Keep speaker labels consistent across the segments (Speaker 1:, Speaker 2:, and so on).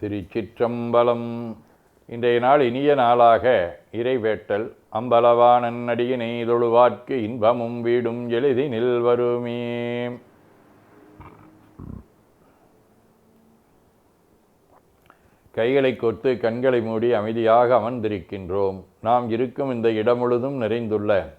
Speaker 1: திருச்சிற்றம்பலம். இன்றைய நாள் இனிய நாளாக இறைவேட்டல். அம்பலவான நடிகினை தொழுவார்க்கு இன்பமும் வீடும் எளிதினில் வருமே கைகளை கொத்து கண்களை மூடி அமைதியாக அமர்ந்திருக்கின்றோம். நாம் இருக்கும் இந்த இடம் முழுதும் நிறைந்துள்ள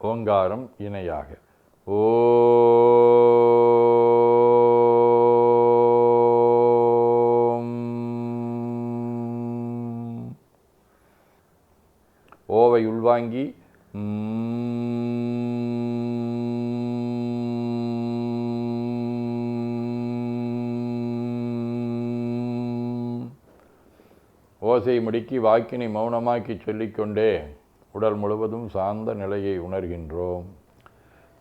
Speaker 1: ஓங்காரம் இணையாக. ஓம் ஓவை உள்வாங்கி. ஓசை முடுக்கி வாக்கினை மௌனமாக்கி சொல்லிக்கொண்டே. உடல் முழுவதும் சார்ந்த நிலையை உணர்கின்றோம்.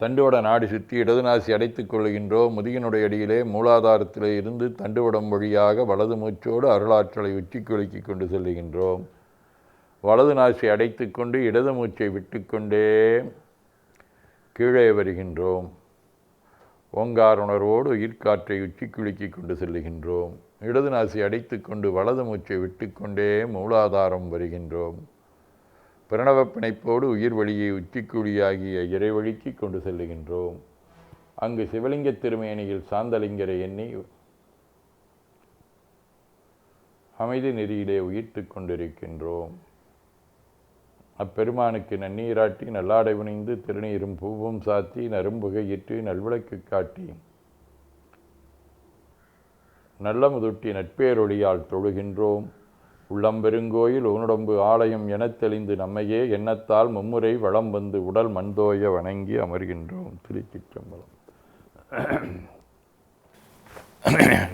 Speaker 1: தண்டுவட நாடி சுற்றி இடது நாசி அடைத்துக் கொள்கின்றோம். முதுகினுடைய அடியிலே மூலாதாரத்திலே இருந்து தண்டுவடம் வழியாக வலது மூச்சோடு அருளாற்றலை உச்சி குலுக்கி கொண்டு செல்லுகின்றோம். வலது நாசி அடைத்துக்கொண்டு இடது மூச்சை விட்டுக்கொண்டே கீழே வருகின்றோம். ஓங்கார் உணர்வோடு உயிர்காற்றை உச்சி குலுக்கி கொண்டு செல்லுகின்றோம். இடது நாசி அடைத்துக்கொண்டு வலது மூச்சை விட்டுக்கொண்டே மூலாதாரம் வருகின்றோம். பிரணவ பிணைப்போடு உயிர் வழியை உச்சிக்குழியாகிய இறைவழிக்கு கொண்டு செல்லுகின்றோம். அங்கு சிவலிங்க திருமேனியில் சாந்தலிங்கரை எண்ணி அமைதி நெறியிலே உயிர்த்து கொண்டிருக்கின்றோம். அப்பெருமானுக்கு நன்னீராட்டி நல்லாடை புனிந்து திருநீரும் பூவும் சாத்தி நரும்புகையிட்டு நல்விளக்கு காட்டி நல்ல முதுட்டி நட்பேரொழியால் தொழுகின்றோம். உள்ளம்பெருங்கோயில் ஊனுடம்பு ஆலயம் எனத் தெளிந்து நம்மையே எண்ணத்தால் மும்முறை வளம் வந்து உடல் மண்தோய வணங்கி அமர்கின்றோம். திருச்சிற்றம்பலம்.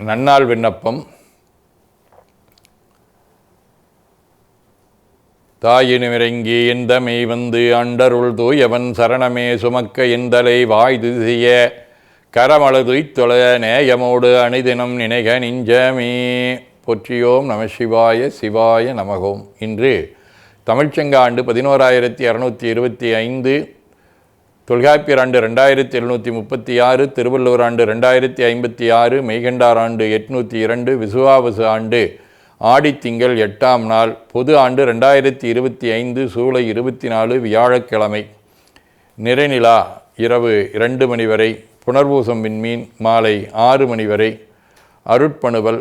Speaker 1: நன்னாள் விண்ணப்பம். தாயினுமிறங்கி எந்தமை வந்து அண்டருள் தூயவன் சரணமே சுமக்க எந்தலை வாய்து செய்ய தொழ நேயமோடு அணிதினம் நினைக நெஞ்சமே. போற்றியோம் நம சிவாய சிவாய நமகோம். இன்று தமிழ்ச்சங்க ஆண்டு பதினோராயிரத்தி இரநூத்தி இருபத்தி ஐந்து தொல்காப்பியர் ஆண்டு ரெண்டாயிரத்தி எழுநூற்றி முப்பத்தி ஆறு திருவள்ளுவர் ஆண்டு ரெண்டாயிரத்தி ஐம்பத்தி ஆறு மெய்கண்டார் ஆண்டு எட்நூற்றி இரண்டு விசுவாவசு ஆண்டு ஆடித்திங்கள் எட்டாம் நாள் பொது ஆண்டு ரெண்டாயிரத்தி இருபத்தி ஐந்து சூலை இருபத்தி நாலு வியாழக்கிழமை. நிறைநிலா இரவு இரண்டு மணி வரை புனர்பூசம் விண்மீன் மாலை ஆறு மணி வரை அருட்பணுவல்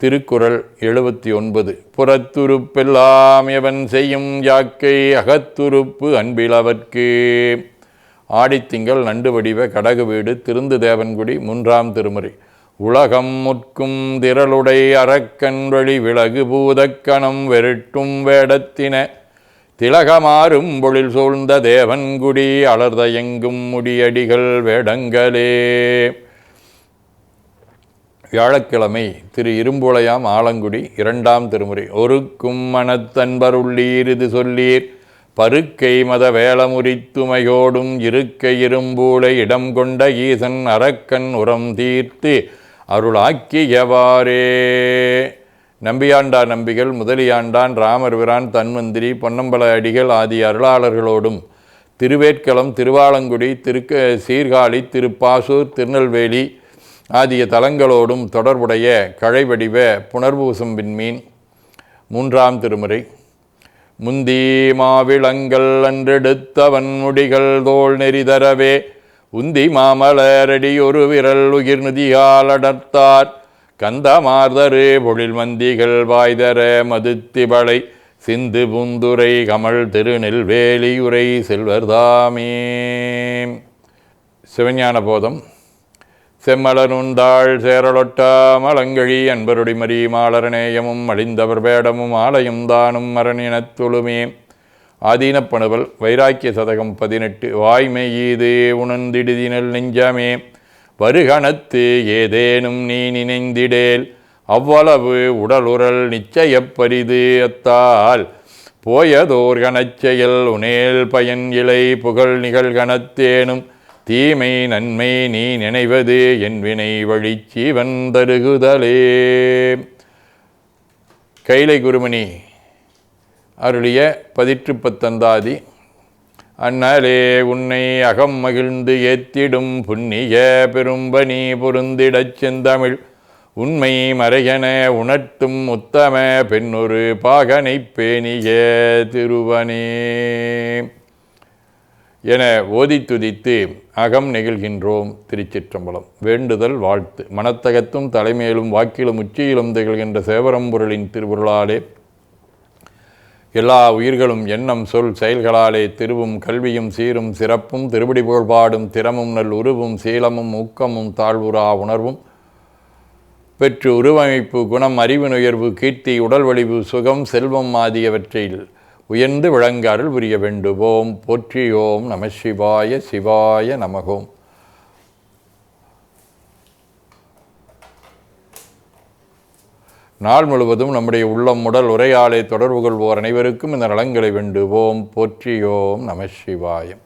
Speaker 1: திருக்குறள் எழுபத்தி ஒன்பது. புறத்துருப்பெல்லாம் எவன் செய்யும் யாக்கை அகத்துருப்பு அன்பிலவர்க்கு. ஆடித்திங்கள் நண்டு வடிவ கடகு வீடு திருந்து தேவன்குடி மூன்றாம் திருமுறை. உலகம் முற்கும் திரளுடை அரக்கன் வழி விலகு பூதக்கணம் வெருட்டும் வேடத்தின. திலகமாறும் பொழில் சூழ்ந்த தேவன்குடி அலர்த எங்கும் முடியடிகள் வேடங்களே. வியாழக்கிழமை திரு இரும்புளையாம் ஆலங்குடி இரண்டாம் திருமுறை. ஒரு கும்மணத்தன்பருள்ளீரிது இது சொல்லீர். பருக்கை மத வேளமுறித்துமையோடும் இருக்கை இரும்பூளை இடம் கொண்ட ஈசன் அரக்கன் உரம் தீர்த்து அருளாக்கியவாறே. நம்பியாண்டா நம்பிகள் முதலியாண்டான் ராமர் தன்மந்திரி தன்வந்திரி பொன்னம்பல அடிகள் ஆகிய அருளாளர்களோடும் திருவேற்களம் திருவாலங்குடி திருக்க சீர்காழி திருப்பாசூர் திருநெல்வேலி ஆகிய தலங்களோடும் தொடர்புடைய கழைவடிவ புனர்பூசம் விண்மீன் மூன்றாம் திருமுறை. முந்தி மாவிளங்கள் அன்றெடுத்தவன் முடிகள் தோல் நெறிதரவே உந்தி மாமலரடி ஒரு விரல் உயிர் நிதியால் அடர்த்தார். கந்தமார்தரு பொழில் மந்திகள் வாய்தர மதுத்திபளை சிந்து புந்துரை கமல் திருநெல்வேலியுரை செல்வர்தாமே சிவஞான போதம். செம்மலனுந்தாள் சேரலொட்டா மலங்கழி அன்பருடி மரி மாலரநேயமும் அழிந்தவர் வேடமும் ஆலயம் தானும் மரணினத்துளுமே ஆதீனப்பணுவல் வைராக்கிய சதகம் பதினெட்டு வாய்மை ஈது உணர்ந்திடுதினல் நெஞ்சமே. வருகணத்து ஏதேனும் நீ நினைந்திடேல் அவ்வளவு உடலுறல் நிச்சயப்பரிது அத்தால். போயதோர் கணச்செயல் உனேல் பயன் இலை புகழ் நிகழ்கணத்தேனும் தீமை நன்மை நீ நினைவது என் வினை வழிச்சீவன் தருகுதலே. கைலை குருமணி அருளிய பதிற்று பத்தந்தாதி அண்ணலே உன்னை அகம் மகிழ்ந்து ஏத்திடும் புண்ணிய பெரும்பனி பொருந்திடச் செந்தமிழ். உண்மை மறையன உணர்த்தும் உத்தம பெண்ணொரு பாகனை பேணிய திருவனே. என ஓதி துதித்து அகம் நெகிழ்கின்றோம் திருச்சிற்றம்பலம். வேண்டுதல் வாழ்த்து. மனத்தகத்தும் தலைமையிலும் வாக்கிலும் உச்சியிலும் திகழ்கின்ற சேவரம்பொருளின் திருவுருளாலே எல்லா உயிர்களும் எண்ணம் சொல் செயல்களாலே திருவும் கல்வியும் சீரும் சிறப்பும் திருப்படி புகழ்பாடும் திறமும் நல் உருவும் சீலமும் ஊக்கமும் தாழ்வுரா உணர்வும் பெற்று உருவமைப்பு குணம் அறிவு நுயர்வு கீர்த்தி உடல் வலிவு சுகம் செல்வம் ஆகியவற்றில் உயர்ந்து விளங்க அருள் புரிய வேண்டுவோம். போற்றியோம் நம சிவாய சிவாய நமகோம். நாள் முழுவதும் நம்முடைய உள்ளம் உடல் உரையாலை தொடர்பு கொள்வோர் அனைவருக்கும் இந்த நலங்களை வேண்டுவோம். போற்றியோம் நம சிவாயம்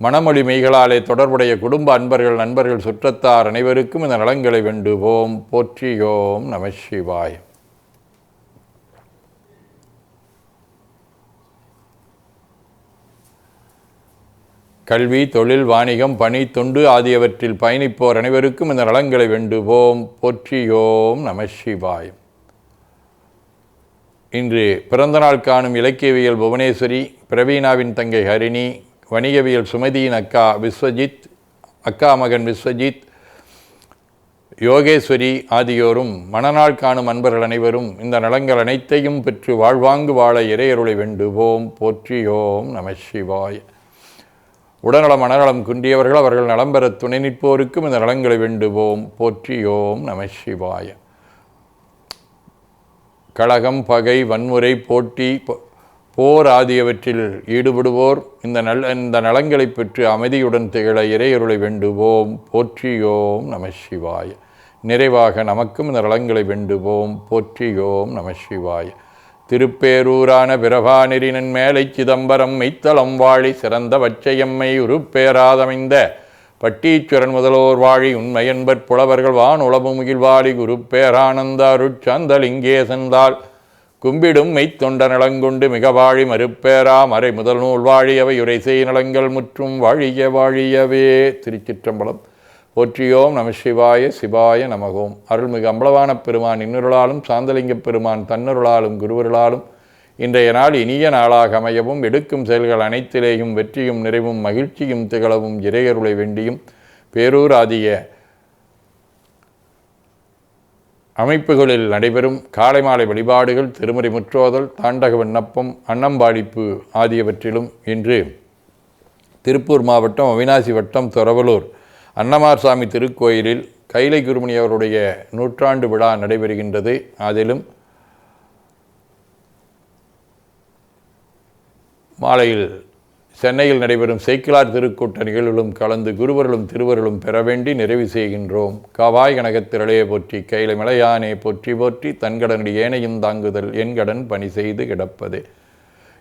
Speaker 1: மணமொழி மெய்களாலே தொடர்புடைய குடும்ப அன்பர்கள் நண்பர்கள் சுற்றத்தார் அனைவருக்கும் இந்த நலங்களை வேண்டுவோம். போற்றியோம் நம சிவாயம் கல்வி தொழில் வாணிகம் பணி தொண்டு ஆகியவற்றில் பயணிப்போர் அனைவருக்கும் இந்த நலங்களை வேண்டுவோம். போற்றியோம் நம சிவாயம் இன்று பிறந்தநாள் காணும் இலக்கியவியல் புவனேஸ்வரி பிரவீணாவின் தங்கை ஹரிணி வணிகவியல் சுமதியின் அக்கா விஸ்வஜித் அக்கா மகன் விஸ்வஜித் யோகேஸ்வரி ஆகியோரும் மணநாள் காணும் அன்பர்கள் அனைவரும் இந்த நலங்கள் அனைத்தையும் பெற்று வாழ்வாங்கு வாழ இறையருளை வேண்டுவோம். போற்றியோம் நம சிவாய். உடல்நலம் மனநலம் குன்றியவர்கள் அவர்கள் நலம் பெற துணை நிற்போருக்கும் இந்த நலங்களை வேண்டுவோம். போற்றியோம் நம சிவாய. கழகம் பகை வன்முறை போட்டி போர் ஆகியவற்றில் ஈடுபடுவோர் இந்த நல் இந்த நலங்களை பெற்று அமைதியுடன் திகழ இறையருளை வேண்டுவோம். போற்றியோம் நம சிவாய. நிறைவாக நமக்கும் இந்த நலங்களை வேண்டுவோம். போற்றியோம் நம சிவாய. திருப்பேரூரான பிரபாநெறினன் மேலை சிதம்பரம் மெய்த்தளம் வாழி சிறந்த வச்சையம்மை உருப்பேராதமைந்த பட்டீச்சுரன் முதலோர் வாழி உண்மையன்பற் புலவர்கள் வான் உளவு முகில்வாழி குருப்பேரானந்த அருட்சந்தலிங்கேசந்தாள் கும்பிடும் மெய்த்தொண்ட நலங்கொண்டு மிக வாழி மறுப்பேரா மறை முதல் நூல் வாழியவை உரைசை நலங்கள் முற்றும் வாழிய வாழியவே. திருச்சிற்றம்பலம். போற்றியோம் நம சிவாய சிவாய நமகோம் அருள்மிகு அம்பலவான பெருமான் இன்னொருளாலும் சாந்தலிங்க பெருமான் தன்னொருளாலும் குருவருளாலும் இன்றைய நாள் இனிய நாளாக அமையவும் எடுக்கும் செயல்கள் அனைத்திலேயும் வெற்றியும் நிறைவும் மகிழ்ச்சியும் திகழவும் இறையருளை வேண்டியும் பேரூர் ஆதிய அமைப்புகளில் நடைபெறும் காலை மாலை வழிபாடுகள் திருமறை முற்றோதல் தாண்டக விண்ணப்பம் அன்னம்பாடிப்பு ஆகியவற்றிலும் இன்று திருப்பூர் மாவட்டம் அவினாசி வட்டம் தொரவலூர். அன்னமார் சாமி திருக்கோயிலில் கைலை குருமணி அவருடைய நூற்றாண்டு விழா நடைபெறுகின்றது. அதிலும் மாலையில் சென்னையில் நடைபெறும் சேக்கிலார் திருக்கூட்ட நிகழ்வுகளும் கலந்து குருவர்களும் திருவர்களும் பெற வேண்டி நிறைவு செய்கின்றோம். காவாய் கனகத்திரளையே போற்றி கைலை மலையானே போற்றி போற்றி தன்கடனுடைய ஏனையும் தாங்குதல் என் கடன் பணி செய்து கிடப்பது.